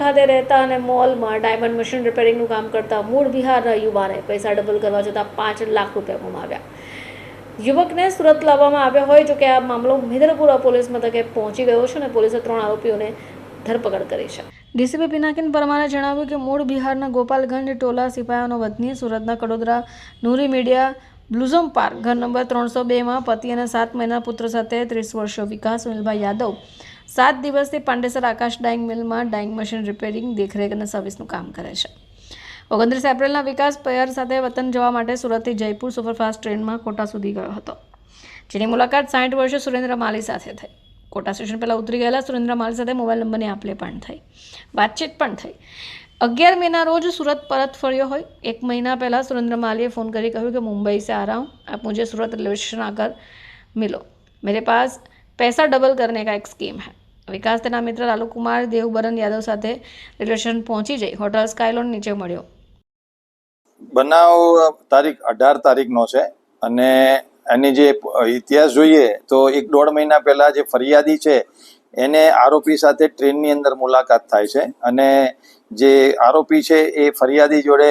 ખાતે રહેતા અને મોલમાં ડાયમંડ મશીન રિપેરિંગનું કામ કરતા મૂળ બિહારના યુવાને પૈસા ડબલ કરવા જતાં પાંચ લાખ રૂપિયા ગુમાવ્યા. યુવકને સુરત લાવવામાં આવ્યો હોય જો કે આ મામલો મેદરપુરા પોલીસ મથકે પહોંચી ગયો છે અને પોલીસે ત્રણ આરોપીઓને ધરપકડ કરી છે. ડીસીપી પિનાકિન પરમારે જણાવ્યું કે મૂળ બિહારના ગોપાલગંજ ટોલા સિપાહીઓનો વતની સુરતના Kadodara Noori media blossom park, ઘર નંબર ત્રણસો બેમાં પતિ અને સાત મહિના પુત્ર સાથે ત્રીસ વર્ષીય વિકાસ, સુનિલભાઈ યાદવ સાત દિવસથી પાંડેસર આકાશ ડાઇંગ મિલમાં ડાઇંગ મશીન રિપેરિંગ, દેખરેખ અને સર્વિસનું કામ કરે છે. ઓગણત્રીસ એપ્રિલના વિકાસ, પયર સાથે વતન જવા માટે સુરતથી જયપુર સુપરફાસ્ટ ટ્રેનમાં કોટા સુધી ગયો હતો. જેની મુલાકાત સાઠ વર્ષે સુરેન્દ્ર માલી સાથે થઈ. કોટા સ્ટેશન પહેલાં ઉતરી ગયેલા સુરેન્દ્ર માલી સાથે મોબાઈલ નંબરની આપલે પણ થઈ. વાતચીત પણ થઈ. અગિયાર મહિના રોજ સુરત પરત ફર્યો હોય. એક મહિના પહેલાં સુરેન્દ્ર માલીએ ફોન કરી કહ્યું કે મુંબઈ સે આ રહા હું આપ મુજે સુરત રેલવે સ્ટેશન આકર મિલો. મેરે પાસ પૈસા ડબલ કરને કા એક સ્કીમ હૈ. વિકાસ તેના મિત્ર લાલુકુમાર દેવબરન યાદવ સાથે રિલેશન પહોંચી જઈ હોટલ સ્કાયલોન નીચે મળ્યો. બનાવ તારીખ અઢાર તારીખનો છે અને એની જે ઇતિહાસ જોઈએ તો એક દોઢ મહિના પહેલા જે ફરિયાદી છે, એને આરોપી સાથે ટ્રેનની અંદર મુલાકાત થાય છે અને જે આરોપી છે એ ફરિયાદી જોડે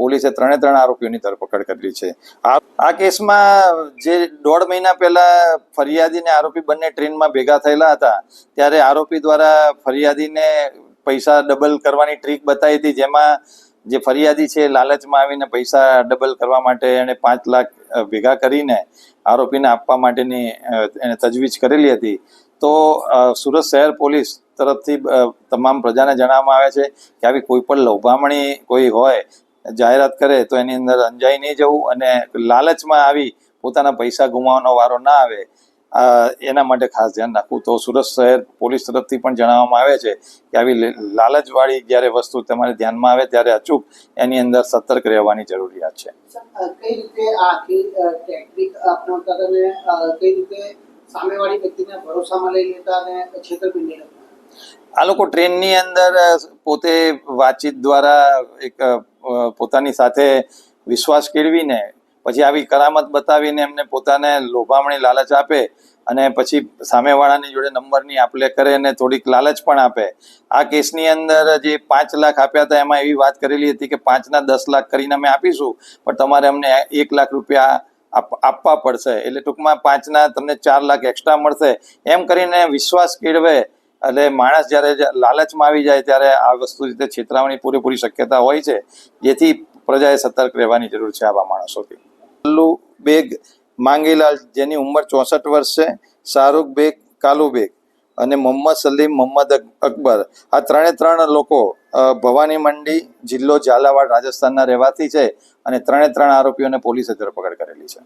પોલીસે ત્રણે ત્રણ આરોપીઓની ધરપકડ કરી છે. આ કેસમાં જે દોઢ મહિના પહેલા ફરિયાદી ને આરોપી બંને ટ્રેનમાં ભેગા થયેલા હતા, ત્યારે આરોપી દ્વારા ફરિયાદીને પૈસા ડબલ કરવાની ટ્રીક બતાવી હતી, જેમાં જે ફરિયાદી છે લાલચમાં આવીને પૈસા ડબલ કરવા માટે એણે પાંચ લાખ ભેગા કરીને આરોપીને આપવા માટેની એને તજવીજ કરેલી હતી. તો સુરત શહેર પોલીસ તરફથી તમામ પ્રજાને જણાવવામાં આવે છે કે આવી કોઈ પણ લોભામણી કોઈ હોય જાહેરાત કરે તો એની અંદર અંજાઈ નહીં જવું અને લાલચમાં આવી પોતાના પૈસા ગુમાવવાનો વારો ના આવે. એના માટે ખાસ ધ્યાન રાખવું. તો સુરત શહેર પોલીસ તરફથી પણ જણાવવામાં આવે છે કે આવી લાલચવાળી જ્યારે વસ્તુ તમારે ધ્યાનમાં આવે ત્યારે અચૂક એની અંદર સતર્ક રહેવાની જરૂરિયાત છે. સામેવાળી વ્યક્તિને ભરોસામાં લઈ લેતા છેતરપિંડી આ લોકો ટ્રેનની અંદર પોતે વાતચીત દ્વારા એક પોતાની સાથે વિશ્વાસ કેળવીને, પછી આવી કરામત બતાવીને એમને પોતાને લોભામણી લાલચ આપે અને પછી સામેવાળાની જોડે નંબરની આપલે કરે અને થોડીક લાલચ પણ આપે. આ કેસની અંદર જે પાંચ લાખ આપ્યા હતા, એમાં એવી વાત કરેલી હતી કે પાંચના દસ લાખ કરીને અમે આપીશું, પણ તમારે અમને એક લાખ રૂપિયા આપ- આપવા પડશે. એટલે ટૂંકમાં પાંચના તમને ચાર લાખ એક્સ્ટ્રા મળશે. એમ કરીને વિશ્વાસ કેળવે એટલે માણસ જ્યારે લાલચમાં આવી જાય ત્યારે આ વસ્તુ રીતે છેતરાવાની પૂરેપૂરી શક્યતા હોય છે, જેથી પ્રજાએ સતર્ક રહેવાની જરૂર છે આવા માણસોથી. કલ્લુ બેગ માંગીલાલ, જેની ઉંમર ચોસઠ વર્ષ છે, શાહરૂખ બેગ, કાલુ બેગ અને મોહમ્મદ સલીમ, મોહમ્મદ અક- અકબર. આ ત્રણે ત્રણ લોકો ભવાની મંડી, જિલ્લો ઝાલાવાડ, રાજસ્થાનના રહેવાસી છે અને ત્રણે ત્રણ આરોપીઓને પોલીસે ધરપકડ કરેલી છે.